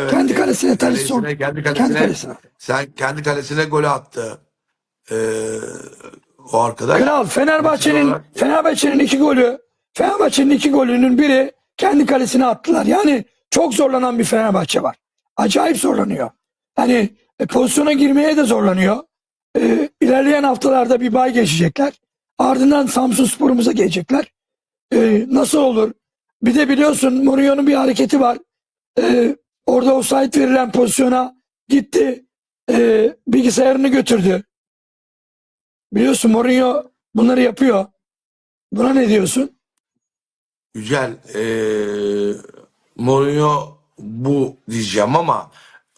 Evet. Kendi kalesine Tadiç son. Kalesine, kendi Kendi kalesine, kalesine. sen kendi kalesine golü attı. Ee, o arkadaş. Kral Fenerbahçe'nin Fenerbahçe'nin iki golü Fenerbahçe'nin iki golünün biri kendi kalesine attılar. Yani çok zorlanan bir Fenerbahçe var. Acayip zorlanıyor. Hani e, pozisyona girmeye de zorlanıyor. E, ilerleyen haftalarda bir bay geçecekler. Ardından Samsun Spor'umuza gelecekler. E, nasıl olur? Bir de biliyorsun Mourinho'nun bir hareketi var. E, orada offside verilen pozisyona gitti. E, bilgisayarını götürdü. Biliyorsun Mourinho bunları yapıyor. Buna ne diyorsun? Yücel, ee, Mourinho bu diyeceğim ama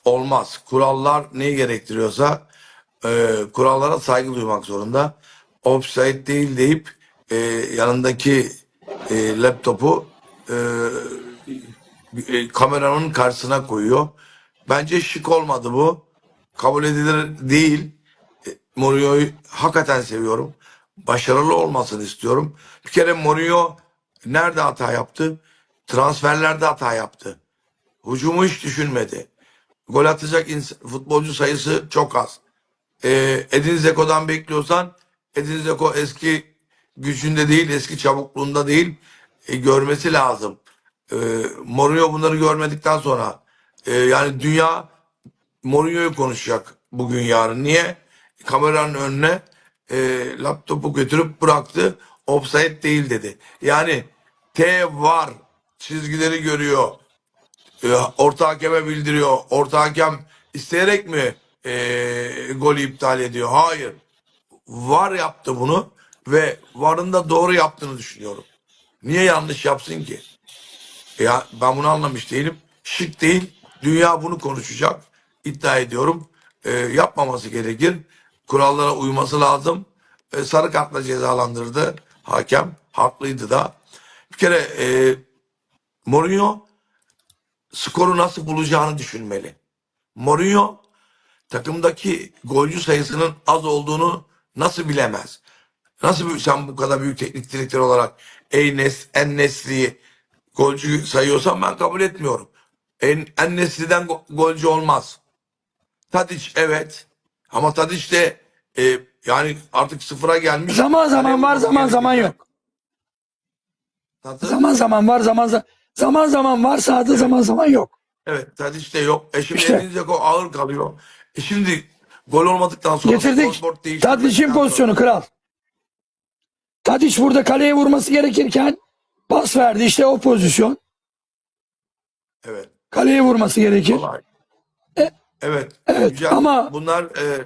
olmaz. Kurallar neyi gerektiriyorsa ee, kurallara saygı duymak zorunda. Offside değil deyip ee, yanındaki ee, laptopu ee, e, kameranın karşısına koyuyor. Bence şık olmadı bu. Kabul edilir değil. E, Mourinho'yu hakikaten seviyorum. Başarılı olmasını istiyorum. Bir kere Mourinho nerede hata yaptı? Transferlerde hata yaptı. Hücumu hiç düşünmedi. Gol atacak futbolcu sayısı çok az. Ee, Edin Zeko'dan bekliyorsan Edin Zeko eski gücünde değil, eski çabukluğunda değil. E, görmesi lazım. E, Mourinho bunları görmedikten sonra e, yani dünya Mourinho'yu konuşacak bugün yarın. Niye? Kameranın önüne e, laptopu götürüp bıraktı. Offside değil dedi. Yani T var çizgileri görüyor. E, orta hakeme bildiriyor. Orta hakem isteyerek mi e, golü iptal ediyor? Hayır. VAR yaptı bunu ve VAR'ın da doğru yaptığını düşünüyorum. Niye yanlış yapsın ki? Ya ben bunu anlamış değilim. Şık değil. Dünya bunu konuşacak. İddia ediyorum. E, yapmaması gerekir. Kurallara uyması lazım. E, sarı kartla cezalandırdı hakem. Haklıydı da. Bir kere e, Mourinho skoru nasıl bulacağını düşünmeli. Mourinho takımdaki golcü sayısının az olduğunu nasıl bilemez? Nasıl sen bu kadar büyük teknik direktör olarak Eynes, Ennesli'yi golcü sayıyorsan ben kabul etmiyorum. En, Ennesli'den go- golcü olmaz. Tadic evet. Ama Tadic de e, yani artık sıfıra gelmiş. Zaman zaman Kaleye var, zaman zaman yok. Tatlı. Zaman zaman var, zaman zaman zaman var sahada, zaman zaman yok. Evet Tadic de yok. E şimdi İşte. Dzeko ağır kalıyor. E şimdi gol olmadıktan sonra Getirdik. sonra- pozisyonu kral. Tadic burada kaleye vurması gerekirken pas verdi. İşte o pozisyon. Evet. Kaleye vurması gerekir. Kolay. E, evet. evet, Güzel. ama- bunlar e,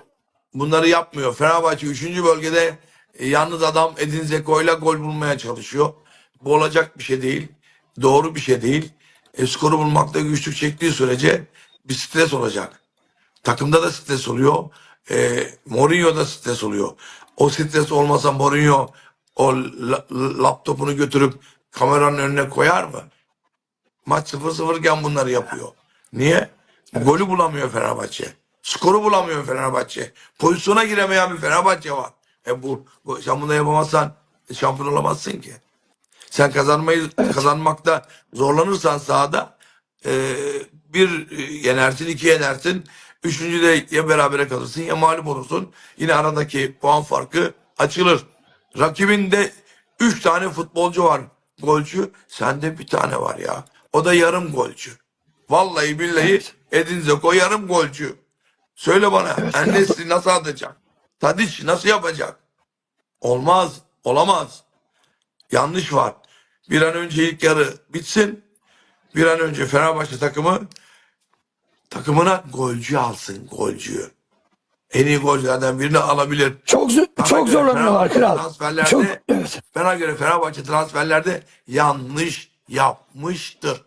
bunları yapmıyor. Fenerbahçe 3. bölgede e, yalnız adam Edin Zeko'yla gol bulmaya çalışıyor. Bu olacak bir şey değil. Doğru bir şey değil. E, skoru bulmakta güçlük çektiği sürece bir stres olacak. Takımda da stres oluyor. E, Mourinho da stres oluyor. O stres olmasa Mourinho o la- laptopunu götürüp kameranın önüne koyar mı? Maç 0-0 iken bunları yapıyor. Niye? Golü bulamıyor Fenerbahçe. Skoru bulamıyor Fenerbahçe. Pozisyona giremeyen bir Fenerbahçe var. E bu, bu sen bunu yapamazsan şampiyon olamazsın ki. Sen kazanmayı kazanmakta zorlanırsan sahada e, bir e, yenersin, iki yenersin. Üçüncü de ya berabere kalırsın ya mağlup olursun. Yine aradaki puan farkı açılır. Rakibin de üç tane futbolcu var golcü. Sende bir tane var ya. O da yarım golcü. Vallahi billahi Evet. Edin Dzeko yarım golcü. Söyle bana Evet, Enes'i nasıl atacak? Tadic nasıl yapacak? Olmaz, olamaz. Yanlış var. Bir an önce ilk yarı bitsin. Bir an önce Fenerbahçe takımı takımına golcü alsın, golcü. En iyi golcülerden birini alabilir. Çok zor- Bana çok zorlanıyorlar kral. Transferlerde, Çok evet. bana göre Fenerbahçe transferlerde yanlış yapmıştır.